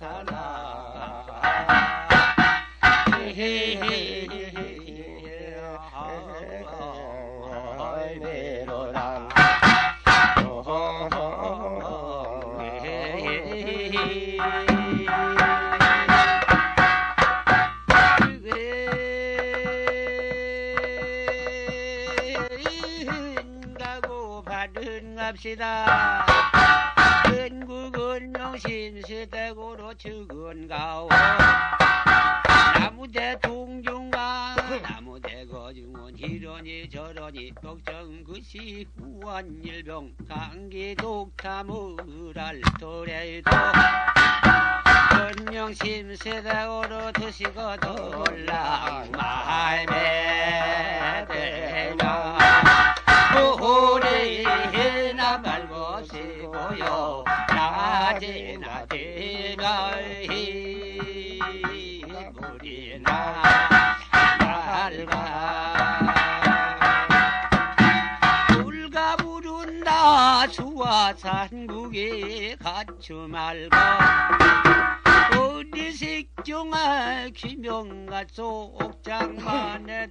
Sana. Sit up. 명심시대고로 죽은가오. 나무대 동중가 나무대 거중은 이러니 저러니 걱정 그시 후원일병. 감기 독타물을 알토래도. 건명심세대고로 드시고 돌랑 말매 되나 우리 나 말고 시고요 낮이나 되나 물이나 맑아 불가 부른다 수화산국에 갖추 말고 어디 색종아 귀명가 속장만에다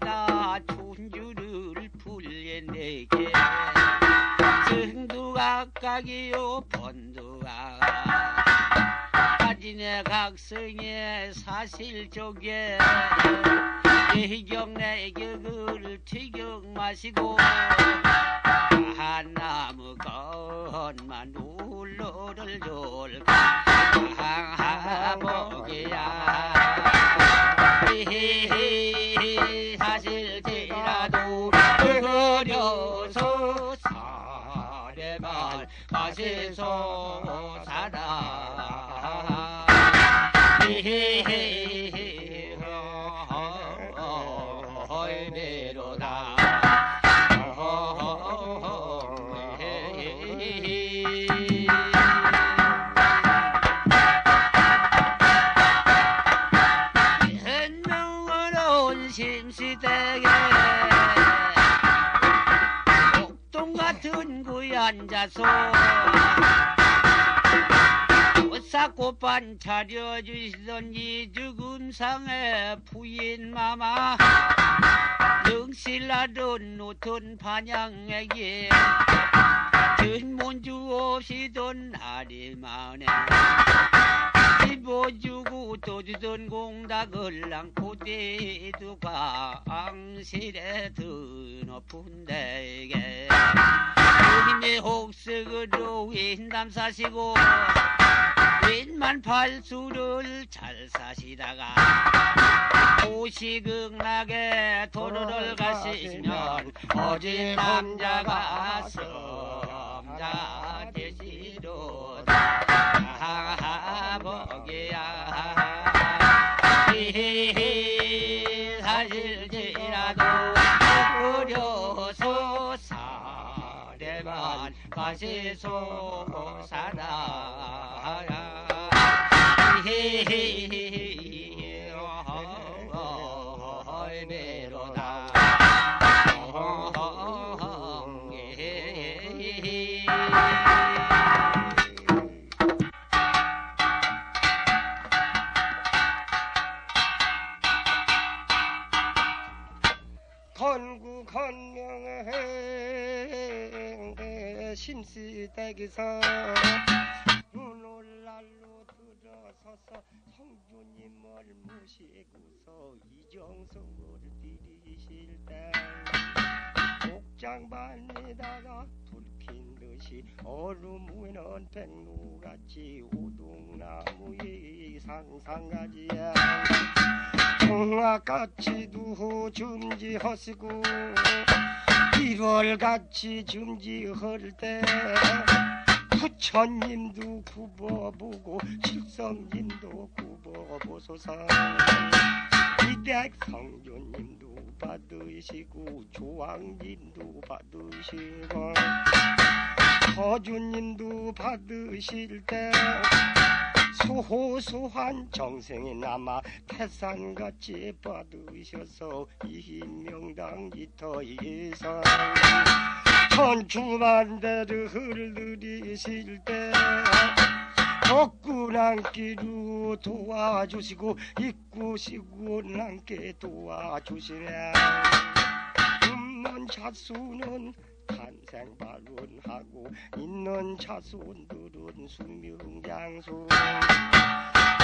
촌주를 풀려내게 승두각각이요 번두각 사진의 각성의 사실 쪽에 대경내 격을 튀경 마시고 한나무 건만 울러를 졸까 방하복이야. 사실 앉아서 꽃사꽃반 차려주시던 이 죽은 상의 부인 마마 영실나던 노턴 반양에게 전문주 없이던 많네 집어주고 또 주던 공닭을 안고 대두가 앙실에 드 높은 데게 주님의 혹색으로 윈담 사시고 웬만 팔수를 잘 사시다가 오시극나게 도로를 가시면 어진 남자가 성자 되시로다. 하복이야 사실지라도 사례만 가시소 살아 얼 신시댁에서 눈올날로 들어서서 성주님을 모시고서 이정성을 드리실 때 옥장반에다가 불킨 듯이 얼음 위는 백루같이 오동나무의 상상가지야 동화같이도 줌지하시고 1월같이 줌지할 때 부처님도 굽어보고 칠성님도 굽어보소서. 이백 성조님도 받으시고 조왕님도 받으시고 서주님도 받으실 때 소호소한 정생이 남아 태산같이 받으셔서 이명당 이터에서 천주만대를 흐르리실 때 덕구남기로 도와주시고 이꾸시고 남께 도와주시랴. 없는 자수는 탄생 발언하고 있는 자손들은 수명장수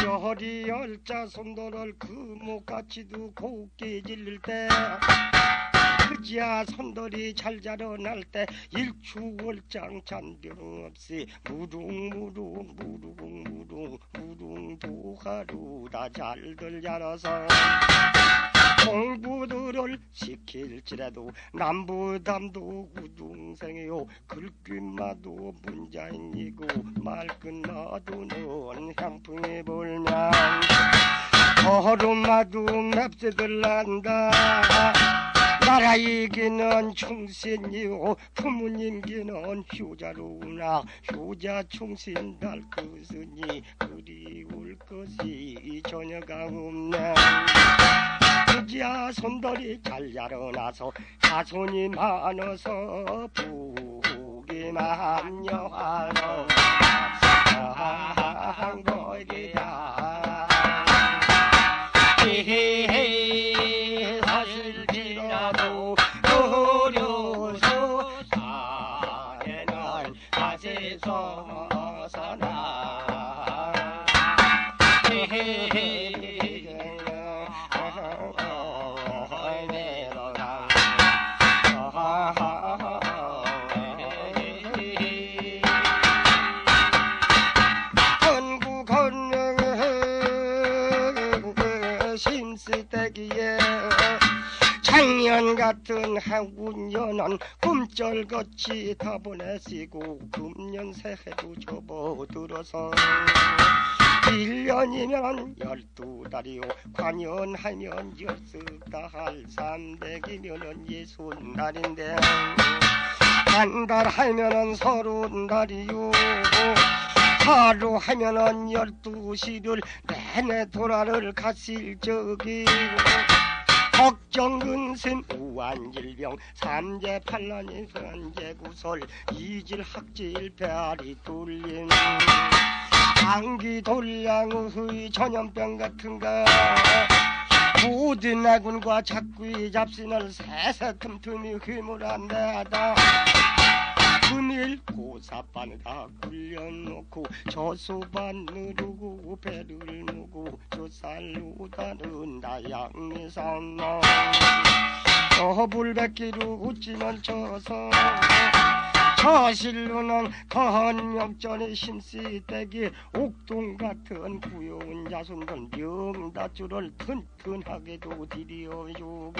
열이 열자 손들을 금옥같이 도 곱게 질릴 때 그지야 손들이 잘 자라날 때 일추월장 잔병 없이 무릉무릉 무릉무릉 무릉도 하루다 잘들 자라서 공부들을 시킬지라도 남부담도 우동생이요. 글귀마도 문자인이고 말끝마도 는 향풍이 불면 걸음마도 맵새들 난다. 나라 이기는 충신이요. 부모님기는 효자로구나 효자 충신 날 것으니 그리울 것이 전혀가 없네 부지야 손들이 잘 자라나서 자손이 많아서 부기만 여하러 헤헤헤 해운년은 꿈절같이 다 보내시고 금년 새해도 접어들어서 1년이면 열두 달이요. 관연하면 열스달 삼백이면은 예순 날인데 한 달 하면은 서른 달이요. 하루 하면은 열두 시를 내내 도라를 가실 적이 걱정 근심 우한 질병 삼재 팔란이 현재 구설 이질 학질 배알이 뚫림 감기 돌량의 전염병 같은가 모든 아군과 작구의 잡신을 새새 틈틈이 휘물한다다 금일 고사반에다 굴려놓고 저소반 누르고 배를 누고 저살로 다른다 양미산 어불백기로 웃지만 쳐서 저실로는 건역전의 심씨댁이 옥동 같은 구여운 자손들 명다주를 튼튼하게도 들여주고.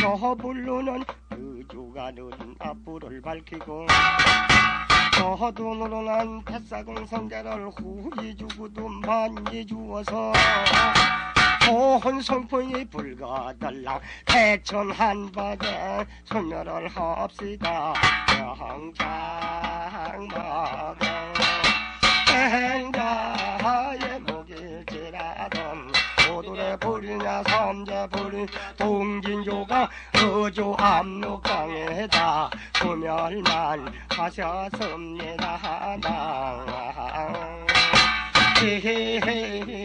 저불로는 의주가는 앞불을 밝히고 저 돈으로는 뱃사공 성자를 후히 주고도 많이 주어서 고혼 성풍이 불가달랑 대천 한바닥 소멸을 합시다. 영장 동진조가 어조 압록강에다 소멸만 하셨습니다. 나 헤헤헤